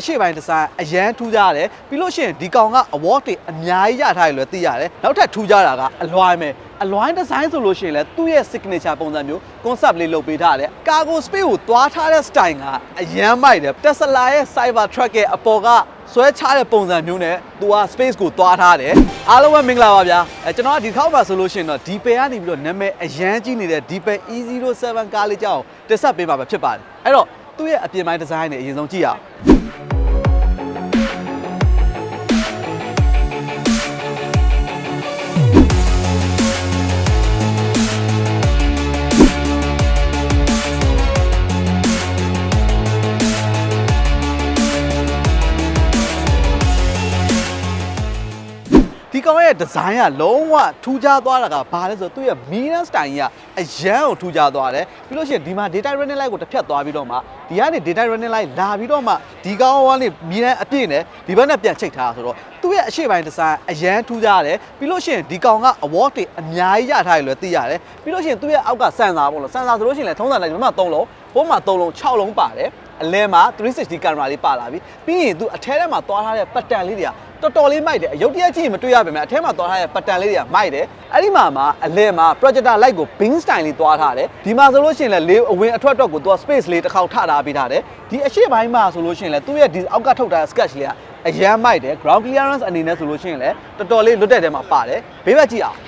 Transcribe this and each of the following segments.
အရှိပိုင်းဒီဇိုင်းအရန်ထူးခြားတယ်ပြီးလို့ရှိရင်ဒီကောင်က award တွေအများကြီးရထားတယ်လို့သိရတယ်နောက်ထပ်ထူးခြားတာကအလွိုင်းပဲအလွိုင်းဒီဇိုင်းဆိုလို့ရှိရင်လည်းသူ့ရဲ့ signature ပုံစံမျိုး concept လေးလုပ်ပေးထားတယ် cargo space ကိုသွားထားတဲ့ style ကအရန်မိုက်တယ် Tesla ရဲ့ Cyber Truck ရဲ့အပေါ်ကဆွဲချတဲ့ပုံစံမျိုးနဲ့သူက space ကိုသွားထားတယ်အားလုံးပဲမင်္ဂလာပါဗျာအဲကျွန်တော်ကဒီခေါက်ပါဆိုလို့ရှိရင်တော့ဒီပယ်ကနေပြီးတော့နာမည်အရန်ကြီးနေတဲ့ဒီပယ် E07 ကားလေးကြောင်းတက်ဆက်ပေးပါပဲဖြစ်ပါတယ်အဲ့တော့သူ့ရဲ့အပြင်ပိုင်းဒီဇိုင်းနဲ့အရင်ဆုံးကြည့်ရအောင် ကောင်ရဲ့ဒီဇိုင်းကလုံးဝထူးခြားသွားတာကဘာလဲဆိုတော့သူ့ရဲ့ mirror style ကြီးကအရန်ကိုထူးခြားသွားတယ်ပြီးလို့ရှိရင်ဒီမှာ data running light ကိုတစ်ဖြတ်သွားပြီးတော့မှဒီကနေ data running light လာပြီးတော့မှဒီကောင်ကနေ mirror အပြည့်နဲ့ဒီဘက်နဲ့ပြန်ချိတ်ထားတာဆိုတော့သူ့ရဲ့အရှိပိုင်းဒီဇိုင်းအရန်ထူးခြားတယ်ပြီးလို့ရှိရင်ဒီကောင်က award တွေအများကြီးရထားတယ်လို့သိရတယ်ပြီးလို့ရှိရင်သူ့ရဲ့အောက်ကစန်စာပေါ့လို့စန်စာဆိုလို့ရှိရင်လည်းထုံးစံတိုင်းဒီမှာ3လုံးပုံမှာ3လုံး6လုံးပါတယ်အလဲမှာ360 camera လေးပါလာပြီပြီးရင်သူအထဲထဲမှာသွားထားတဲ့ pattern လေးတွေက တော်တော်လေးမိုက်တယ်အယုတ်တရက်ကြည့်ရင်မတွေ့ရပါမယ်အထဲမှာသွားထားတဲ့ pattern လေးတွေကမိုက်တယ်အဲ့ဒီမှာမှာအလဲမှာ projector light ကို bing style လေးသွားထားတယ်ဒီမှာဆိုလို့ရှိရင်လည်းလေးအဝင်အထွက်တော့ကိုသူက space လေးတစ်ခေါက်ထထားပေးထားတယ်ဒီအရှိပိုင်းမှာဆိုလို့ရှိရင်လည်းသူ့ရဲ့ဒီအောက်ကထုတ်ထားတဲ့ sketch လေးကအရန်မိုက်တယ် ground clearance အနေနဲ့ဆိုလို့ရှိရင်လည်းတော်တော်လေးလွတ်တဲ့ထဲမှာပါတယ်ဘေးဘက်ကြည့်အောင်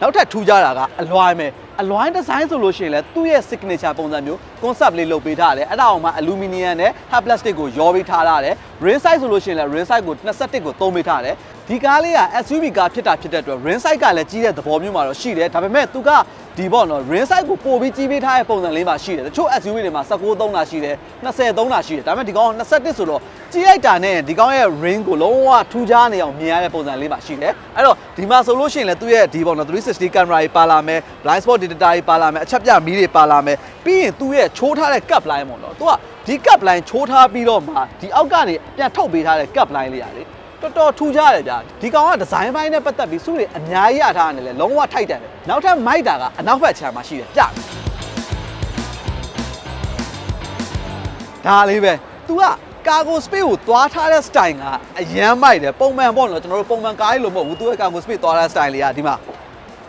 နောက်ထပ်ထူးခြားတာကအလွိုင်းပဲ အလွိုင်းဒီဇိုင်းဆိုလို့ရှိရင်လည်းသူ့ရဲ့ signature ပုံစံမျိုး concept လေးလုပ်ပေးထားတယ်အဲ့ဒါအောင်မှ aluminum နဲ့ hard plastic ကိုရောပေးထားရတယ် rim size ဆိုလို့ရှိရင်လည်း rim size ကို21ကိုသုံးပေးထားတယ်ဒီကားလေးက SUV ကားဖြစ်တာဖြစ်တဲ့အတွက် rim size ကလည်းကြီးတဲ့သဘောမျိုးမှာတော့ရှိတယ်ဒါပေမဲ့သူက ဒီပေါ့နော် rim size ကိုပို့ပြီးကြီးပေးထားတဲ့ပုံစံလေးမှာရှိတယ်တချို့ SUV တွေမှာ19သုံးတာရှိတယ်20သုံးတာရှိတယ်ဒါပေမဲ့ဒီကောင်က21ဆိုတော့ကြီးလိုက်တာနဲ့ဒီကောင်ရဲ့ ring ကိုလုံးဝထူးခြားနေအောင်မြင်ရတဲ့ပုံစံလေးမှာရှိတယ်အဲ့တော့ဒီမှာဆိုလို့ရှိရင်လည်းသူ့ရဲ့ဒီပေါ့နော်360 camera ကြီးပါလာမယ် blind spot detector ကြီးပါလာမယ်အချက်ပြမီးတွေပါလာမယ်ပြီးရင်သူ့ရဲ့ချိုးထားတဲ့ cap line ပေါ့နော်သူကဒီ cap line ချိုးထားပြီးတော့မှဒီအောက်ကနေပြန်ထုတ်ပေးထားတဲ့ cap line လေးရတယ် တော်တော်ထူးခြားတယ်ဗျာဒီကောင်ကဒီဇိုင်းပိုင်းနဲ့ပတ်သက်ပြီးစုတွေအများကြီးရထားတယ်လေလုံးဝထိုက်တယ်ပဲနောက်ထပ်မိုက်တာကအနောက်ဘက်ခြမ်းမှာရှိတယ်ပြမယ်ဒါလေးပဲ तू က cargo space ကိုသွားထားတဲ့ style ကအရန်မိုက်တယ်ပုံမှန်ပေါ့နော်ကျွန်တော်တို့ပုံမှန်ကားကြီးလို့မဟုတ်ဘူး तू ရဲ့ cargo space သွားထားတဲ့ style လေးကဒီမှာ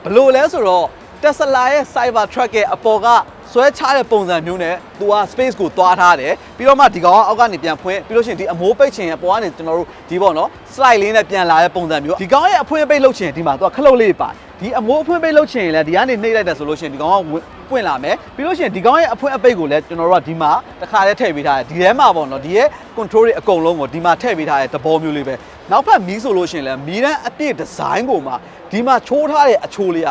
ဘလို့လဲဆိုတော့ Tesla ရဲ့ Cyber Truck ရဲ့အပေါ်က ဆွဲချတဲ့ပုံစံမျိုးနဲ့သူက space ကိုသွားထားတယ်ပြီးတော့မှဒီကောင်ကအောက်ကနေပြန်ဖွင့်ပြီးလို့ရှိရင်ဒီအမိုးပိတ်ချင်ရဲ့ပေါ်ကနေကျွန်တော်တို့ဒီပေါ့နော် slide လေးနဲ့ပြန်လာတဲ့ပုံစံမျိုးဒီကောင်ရဲ့အဖွင့်ပိတ်လုပ်ချင်ဒီမှာသူကခလုတ်လေးပါတယ်ဒီအမိုးအဖွင့်ပိတ်လုပ်ချင်ရင်လည်းဒီကနေနှိပ်လိုက်တယ်ဆိုလို့ရှိရင်ဒီကောင်ကဝင်ပွင့်လာမယ်ပြီးလို့ရှိရင်ဒီကောင်ရဲ့အဖွင့်အပိတ်ကိုလည်းကျွန်တော်တို့ကဒီမှာတစ်ခါတည်းထည့်ပေးထားတယ်ဒီထဲမှာပေါ့နော်ဒီရဲ့ control တွေအကုန်လုံးကိုဒီမှာထည့်ပေးထားတဲ့သဘောမျိုးလေးပဲနောက်ဖက်မီးဆိုလို့ရှိရင်လည်းမီးတန်းအပြည့်ဒီဇိုင်းကိုမှဒီမှာချိုးထားတဲ့အချိုးလေးက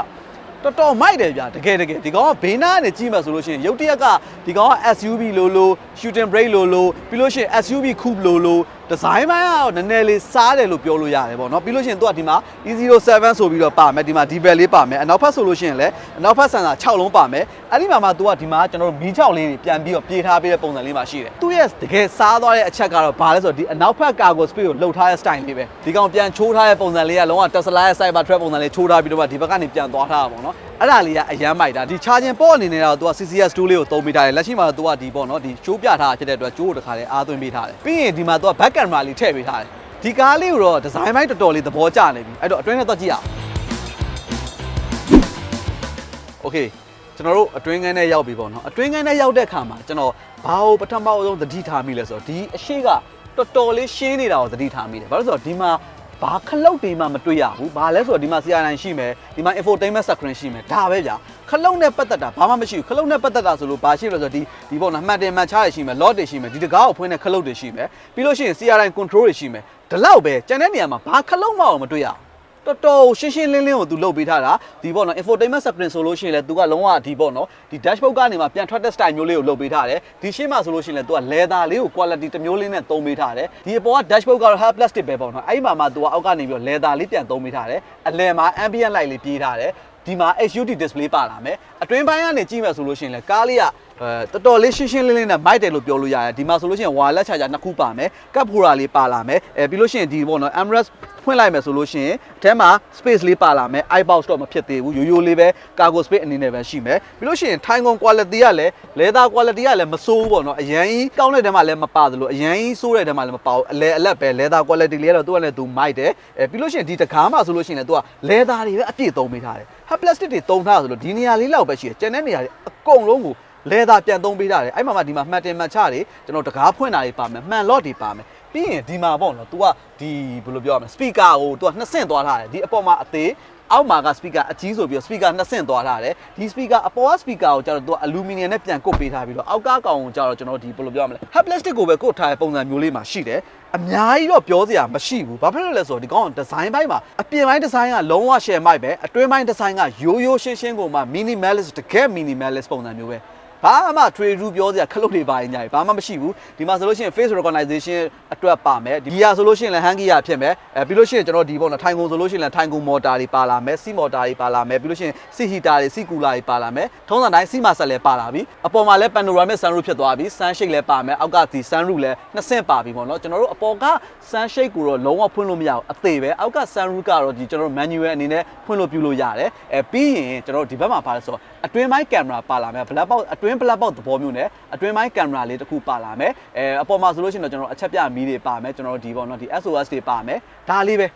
တော်တော်မိုက်တယ်ဗျာတကယ်တကယ်ဒီကောင်ကဘေးနားကနေကြည့်မှဆိုလို့ရှိရင်ရုတ်တရက်ကဒီကောင်က SUV လိုလို shooting brake လိုလိုပြီးလို့ရှိရင် SUV coupe လိုလိုဒီဇိုင်းပိုင်းကတော့နည်းနည်းလေးစားတယ်လို့ပြောလို့ရတယ်ပေါ့နော်ပြီးလို့ရှိရင်သူကဒီမှာ E07 ဆိုပြီးတော့ပါမယ်ဒီမှာဒီဘယ်လေးပါမယ်အနောက်ဖက်ဆိုလို့ရှိရင်လည်းအနောက်ဖက်ဆန်စာ6လုံးပါမယ်အဲ့ဒီမှာမှသူကဒီမှာကျွန်တော်တို့မီးချောက်လေးတွေပြန်ပြီးတော့ပြေးထားပေးတဲ့ပုံစံလေးမှာရှိတယ်သူရဲ့တကယ်စားသွားတဲ့အချက်ကတော့ဘာလဲဆိုတော့ဒီအနောက်ဖက် cargo space ကိုလှုပ်ထားတဲ့ style လေးပဲဒီကောင်ပြန်ချိုးထားတဲ့ပုံစံလေးကလုံးဝ Tesla ရဲ့ Cyber Truck ပုံစံလေးချိုးထားပြီးတော့မှဒီဘက်ကနေပြန်သွားထားတာပေါ့နော် အဲ့ဒါလေးကအရမ်းမိုက်တာဒီ charging port အနေနဲ့တော့သူက CCS 2လေးကိုသုံးပေးထားတယ်လက်ရှိမှာတော့သူကဒီပေါ့နော်ဒီချိုးပြထားဖြစ်တဲ့အတွက်ချိုးကိုတစ်ခါလဲအားသွင်းပေးထားတယ်ပြီးရင်ဒီမှာသူက back camera လေးထည့်ပေးထားတယ်ဒီကားလေးကိုတော့ဒီဇိုင်းပိုင်းတော်တော်လေးသဘောကျနေပြီအဲ့တော့အတွင်းနဲ့တော့ကြည့်ရအောင် Okay ကျွန်တော်တို့အတွင်းငန်းထဲရောက်ပြီပေါ့နော်အတွင်းငန်းထဲရောက်တဲ့အခါမှာကျွန်တော်ဘာကိုပထမအဆုံးသတိထားမိလဲဆိုတော့ဒီအရှိကတော်တော်လေးရှင်းနေတာကိုသတိထားမိတယ်ဘာလို့ဆိုတော့ဒီမှာ ဘာခလုတ်တွေမှမတွေ့ရဘူးဘာလဲဆိုတော့ဒီမှာ CR9 ရှိမယ်ဒီမှာ infotainment screen ရှိမယ်ဒါပဲဗျာခလုတ်နဲ့ပတ်သက်တာဘာမှမရှိဘူးခလုတ်နဲ့ပတ်သက်တာဆိုလို့ဘာရှိလဲဆိုတော့ဒီဒီပေါ့နော်မှတ်တယ်မှတ်ချရရှိမယ် lot တွေရှိမယ်ဒီတကားကိုဖွင့်တဲ့ခလုတ်တွေရှိမယ်ပြီးလို့ရှိရင် CR9 control တွေရှိမယ်ဒီလောက်ပဲကျန်တဲ့နေရာမှာဘာခလုတ်မှမတွေ့ရဘူး တော်တော်ရှင်းရှင်းလင်းလင်းကိုသူလုပ်ပေးထားတာဒီပေါ့နော် infotainment screen ဆိုလို့ရှိရင်လည်းသူကလုံးဝဒီပေါ့နော်ဒီ dashboard ကနေမှပြန်ထွက်တဲ့ style မျိုးလေးကိုလုပ်ပေးထားတယ်ဒီရှင်းမှာဆိုလို့ရှိရင်လည်းသူက leather လေးကို quality တစ်မျိုးလေးနဲ့သုံးပေးထားတယ်ဒီအပေါ်က dashboard ကတော့ hard plastic ပဲပေါ့နော်အဲ့ဒီမှာမှသူကအောက်ကနေပြီးတော့ leather လေးပြန်သုံးပေးထားတယ်အလယ်မှာ ambient light လေးပြေးထားတယ်ဒီမှာ HUD display ပါလာမယ် အတွင်းပိုင်းကနေကြည့်မယ်ဆိုလို့ရှိရင်လည်းကားလေးကအဲတော်တော်လေးရှင်းရှင်းလင်းလင်းနဲ့မိုက်တယ်လို့ပြောလို့ရတယ်ဒီမှာဆိုလို့ရှိရင်ဝါလက်ချာချာနှစ်ခုပါမယ်ကပ်ဖိုရာလေးပါလာမယ်အဲပြီးလို့ရှိရင်ဒီပေါ့နော် Emirates ဖွင့်လိုက်မယ်ဆိုလို့ရှိရင်အထဲမှာ space လေးပါလာမယ် iBox တော့မဖြစ်သေးဘူးရိုးရိုးလေးပဲ cargo space အနေနဲ့ပဲရှိမယ်ပြီးလို့ရှိရင်ထိုင်ကုန် quality ကလည်း leather quality ကလည်းမဆိုးဘူးပေါ့နော်အရန်ကြီးကောင်းတဲ့တဲမှာလည်းမပါသလိုအရန်ကြီးဆိုးတဲ့တဲမှာလည်းမပါဘူးအလဲအလက်ပဲ leather quality လေးကတော့သူကလည်းသူမိုက်တယ်အဲပြီးလို့ရှိရင်ဒီတကားမှာဆိုလို့ရှိရင်လည်းသူက leather တွေပဲအပြည့်သုံးပေးထားတယ် hard plastic တွေသုံးထားဆိုလို့ဒီနေရာလေးလောက်ပဲရှိတယ်ကျန်တဲ့နေရာတွေအကုန်လုံးကိုလဲသာပြန်သုံးပေးထားတယ်အဲ့မှာမှဒီမှာမှတ်တင်မှတ်ချတွေကျွန်တော်တကားဖွင့်တာတွေပါမယ်မှန်လော့တွေပါမယ် ပြီးရင်ဒီမှာပေါ့နော် तू ကဒီဘယ်လိုပြောရမလဲ speaker ကို तू ကနှစ်ဆင့်သွားထားတယ်ဒီအပေါ်မှာအသေးအောက်မှာက speaker အကြီးဆိုပြီးတော့ speaker နှစ်ဆင့်သွားထားတယ်ဒီ speaker အပေါ်က speaker ကိုကျတော့ तू အလူမီနီယံနဲ့ပြန်ကုတ်ပေးထားပြီးတော့အောက်ကကောင်ကိုကျတော့ကျွန်တော်ဒီဘယ်လိုပြောရမလဲ hard plastic ကိုပဲကုတ်ထားတဲ့ပုံစံမျိုးလေးမှာရှိတယ်အများကြီးတော့ပြောစရာမရှိဘူးဘာဖြစ်လို့လဲဆိုတော့ဒီကောင်ကဒီဇိုင်းပိုင်းမှာအပြင်ပိုင်းဒီဇိုင်းကလုံးဝ share မိုက်ပဲအတွင်းပိုင်းဒီဇိုင်းကရိုးရိုးရှင်းရှင်းကိုမှ minimalist တကယ် minimalist ပုံစံမျိုးပဲ ဘာမှ trade rule ပြောစရာခလုတ်တွေပါရင်ညာဘာမှမရှိဘူးဒီမှာဆိုလို့ရှိရင် face recognition အတွက်ပါမယ်ဒီဟာဆိုလို့ရှိရင်လည်း hangi ရဖြစ်မယ်အဲပြီးလို့ရှိရင်ကျွန်တော်ဒီပေါ့နော်ထိုင်ကုန်ဆိုလို့ရှိရင်လည်းထိုင်ကုန် motor တွေပါလာမယ်စီ motor တွေပါလာမယ်ပြီးလို့ရှိရင်စီ heater တွေစီ cooler တွေပါလာမယ်ထုံးစံတိုင်းစီမာဆက်လည်းပါလာပြီအပေါ်မှာလည်း panoramic sunroof ဖြစ်သွားပြီ sunshade လည်းပါမယ်အောက်ကဒီ sunroof လည်းနှစ်ဆင့်ပါပြီပေါ့နော်ကျွန်တော်တို့အပေါ်က sunshade ကိုတော့လုံးဝဖွင့်လို့မရဘူးအသေးပဲအောက်က sunroof ကတော့ဒီကျွန်တော်တို့ manual အနေနဲ့ဖွင့်လို့ပြုလို့ရတယ်အဲပြီးရင်ကျွန်တော်တို့ဒီဘက်မှာပါလဲဆိုတော့ အတွင်းပိုင်းကင်မရာပါလာမယ် black box အတွင်း black box သဘောမျိုးနဲ့အတွင်းပိုင်းကင်မရာလေးတစ်ခုပါလာမယ်အဲအပေါ်မှာဆိုလို့ရှိရင်တော့ကျွန်တော်တို့အချက်ပြမီးတွေပါမယ်ကျွန်တော်တို့ဒီပေါ့နော်ဒီ SOS တွေပါမယ်ဒါလေးပဲ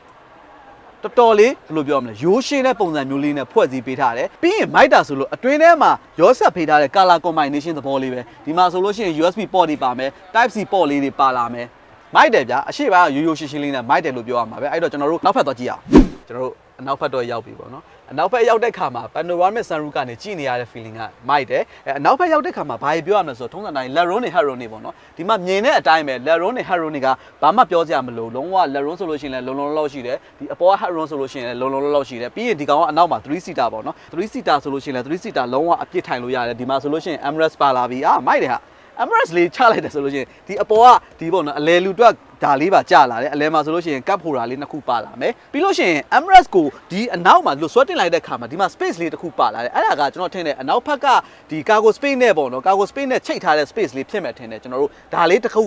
တော်တော်လေးဘယ်လိုပြောမလဲရိုးရှင်းတဲ့ပုံစံမျိုးလေးနဲ့ဖွဲ့စည်းပေးထားတယ်ပြီးရင်မိုက်တာဆိုလို့အတွင်းထဲမှာရောဆက်ဖေးထားတဲ့ color combination သဘောလေးပဲဒီမှာဆိုလို့ရှိရင် USB port တွေပါမယ် type C port လေးတွေပါလာမယ်မိုက်တယ်ဗျာအရှိပါရိုးရိုးရှင်းရှင်းလေးနဲ့မိုက်တယ်လို့ပြောရမှာပဲအဲ့တော့ကျွန်တော်တို့နောက်ဖက်တော့ကြည့်အောင်ကျွန်တော်တို့အနောက်ဖက်တော့ရောက်ပြီပေါ့နော် အနောက်ဖက်ရောက်တဲ့ခါမှာ panoramic sunroof ကနေကြည့်နေရတဲ့ feeling ကမိုက်တယ်အဲအနောက်ဖက်ရောက်တဲ့ခါမှာဘာကြီးပြောရမလဲဆိုတော့ထုံးစံတိုင်း let roll နဲ့ head roll နေပေါ့နော်ဒီမှာမြင်တဲ့အတိုင်းပဲ let roll နဲ့ head roll တွေကဘာမှပြောစရာမလိုလုံးဝ let roll ဆိုလို့ရှိရင်လည်းလုံလုံလောက်လောက်ရှိတယ်ဒီအပေါ်က head roll ဆိုလို့ရှိရင်လည်းလုံလုံလောက်လောက်ရှိတယ်ပြီးရင်ဒီကောင်ကအနောက်မှာ3 seater ပေါ့နော်3 seater ဆိုလို့ရှိရင်လည်း3 seater လုံးဝအပြစ်ထိုင်လို့ရတယ်ဒီမှာဆိုလို့ရှိရင် Emirates ပါလာပြီအာမိုက်တယ်ဟာ Emirates လေးချလိုက်တယ်ဆိုလို့ရှိရင်ဒီအပေါ်ကဒီပေါ့နော်အလဲလူတွက် ဒါလေးပါကြာလာတယ်အလဲမှာဆိုလို့ရှိရင်ကပ်ဖိုရာလေးနှစ်ခုပါလာမယ်ပြီးလို့ရှိရင် Emirates ကိုဒီအနောက်မှာလို့ဆွဲတင်လိုက်တဲ့ခါမှာဒီမှာ space လေးတစ်ခုပါလာတယ်အဲ့ဒါကကျွန်တော်ထင်တယ်အနောက်ဘက်ကဒီ cargo space နဲ့ပေါ့နော် cargo space နဲ့ချိတ်ထားတဲ့ space လေးဖြစ်မဲ့ထင်တယ်ကျွန်တော်တို့ဒါလေးတစ်ခု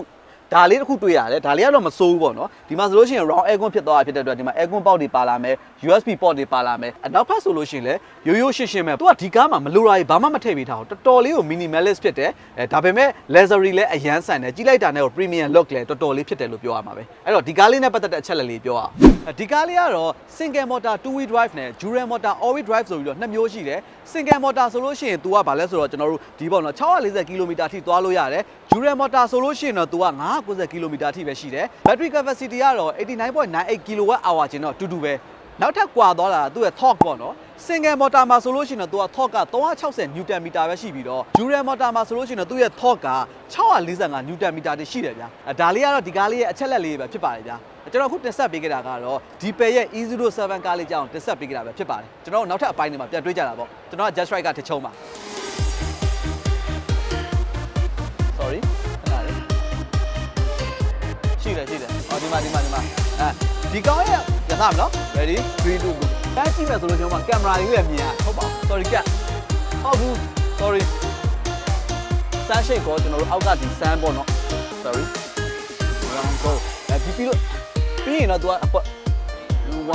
ဒါလေးတစ်ခုတွေ့ရတယ်ဒါလေးကတော့မစိုးဘူးပေါ့နော်ဒီမှာဆိုလို့ရှိရင် round aircon ဖြစ်သွားတာဖြစ်တဲ့အတွက်ဒီမှာ aircon ပေါက်တွေပါလာမယ် USB port တွေပါလာမယ်အနောက်ဘက်ဆိုလို့ရှိရင်လည်းရိုးရိုးရှင်းရှင်းပဲသူကဒီကားမှာမလိုတာကြီးဘာမှမထည့်ပေးထားဘူးတော်တော်လေးကို minimalist ဖြစ်တယ်အဲဒါပေမဲ့ luxury လည်းအရန်ဆန်တယ်ကြီးလိုက်တာနဲ့ premium look လည်းတော်တော်လေးဖြစ်တယ်လို့ပြောရမှာပဲအဲ့တော့ဒီကားလေးနဲ့ပတ်သက်တဲ့အချက်လက်လေးပြောရအောင်ဒီကားလေးကတော့ single motor two wheel drive နဲ့ dual motor all wheel drive ဆိုပြီးတော့နှစ်မျိုးရှိတယ် single motor ဆိုလို့ရှိရင် तू ကဘာလဲဆိုတော့ကျွန်တော်တို့ဒီပေါ့နော်640 km အထိသွားလို့ရတယ် dual motor ဆိုလို့ရှိရင်တော့ तू က990 km အထိပဲရှိတယ် battery capacity ကတော့89.98 kWh ကျင်တော့တူတူပဲနောက်ထပ်ကွာသွားတာကသူ့ရဲ့ torque ပေါ့နော် single motor မှာဆိုလို့ရှိရင်တော့သူက torque က360 newton meter ပဲရှိပြီးတော့ dual motor မှာဆိုလို့ရှိရင်တော့သူ့ရဲ့ torque က645 newton meter တိရှိတယ်ဗျာအဲဒါလေးကတော့ဒီကားလေးရဲ့အချက်လက်လေးပဲဖြစ်ပါတယ်ဗျာကျွန်တော်အခုတင်ဆက်ပေးခဲ့တာကတော့ဒီပယ်ရဲ့ E07 ကားလေးကြောင်းတင်ဆက်ပေးခဲ့တာပဲဖြစ်ပါတယ်ကျွန်တော်တို့နောက်ထပ်အပိုင်းတွေမှာပြန်တွေးကြတာပေါ့ကျွန်တော်က just right ကတစ်ချုံပါ ရှိတယ်ရှိတယ်အော်ဒီမှာဒီမှာဒီမှာအဲဒီကောင်ရဲ့ရသမနော် ready 3 2 go တန်းကြည့်မယ်ဆိုလို့ကျွန်တော်ကင်မရာလေးလည်းမြင်ရဟုတ်ပါဘူး sorry ကဟုတ်ဘူး sorry စမ်းရှိတ်ကိုကျွန်တော်တို့အောက်ကဒီစမ်းပေါ့နော် sorry one go အဲဒီပြီးလို့ပြီးရင်တော့ तू ကအပေါ်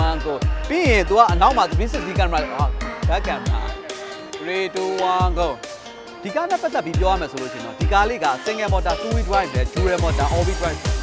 one go ပြီးရင် तू ကအနောက်မှာ360ကင်မရာဟာဓာတ်ကင်မရာ3 2 1 go ဒီကားနဲ့ပတ်သက်ပြီးပြောရမယ်ဆိုလို့ရှိရင်တော့ဒီကားလေးက single motor two wheel drive နဲ့ dual motor all wheel drive